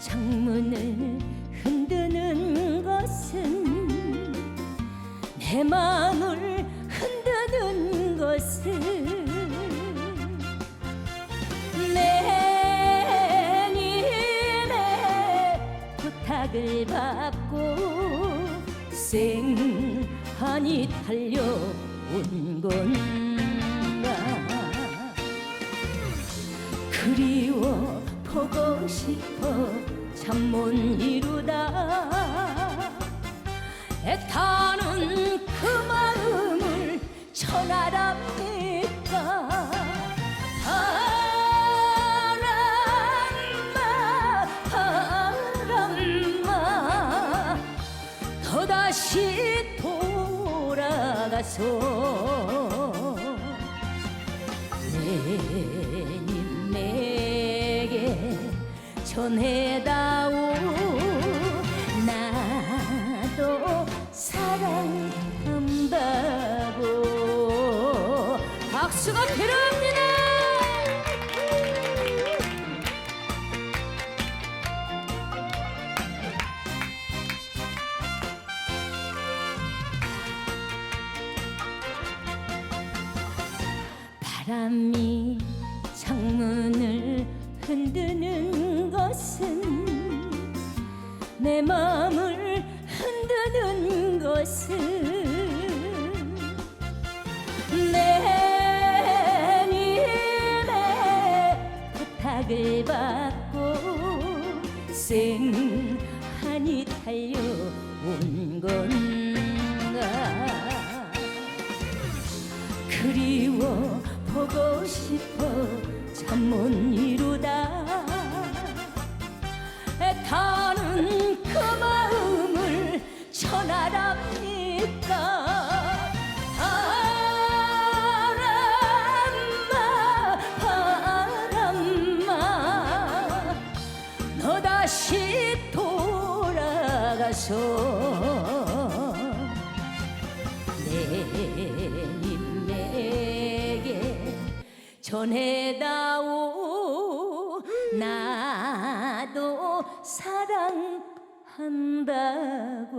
창문을 흔드는 것은 내 마음을 흔드는 것은 내 님의 부탁을 받고 쌩하니 달려온 건가? 그리워 보고 싶어 참 못 이루다. 애타는 그 마음을 전하랍니까? 바람아 바람아 또다시 돌아가서 전해다오. 나도 사랑한다고. 박수가 필요합니다. 바람이 창문 내 마음을 흔드는 것은 내 님의 부탁을 받고 쌩하니 달려온 건가? 그리워 보고 싶어 참못 이루다 전하랍니까? 바람아 바람아 너 다시 돌아가서 내님에게 전해다오. 나도 사랑 한다고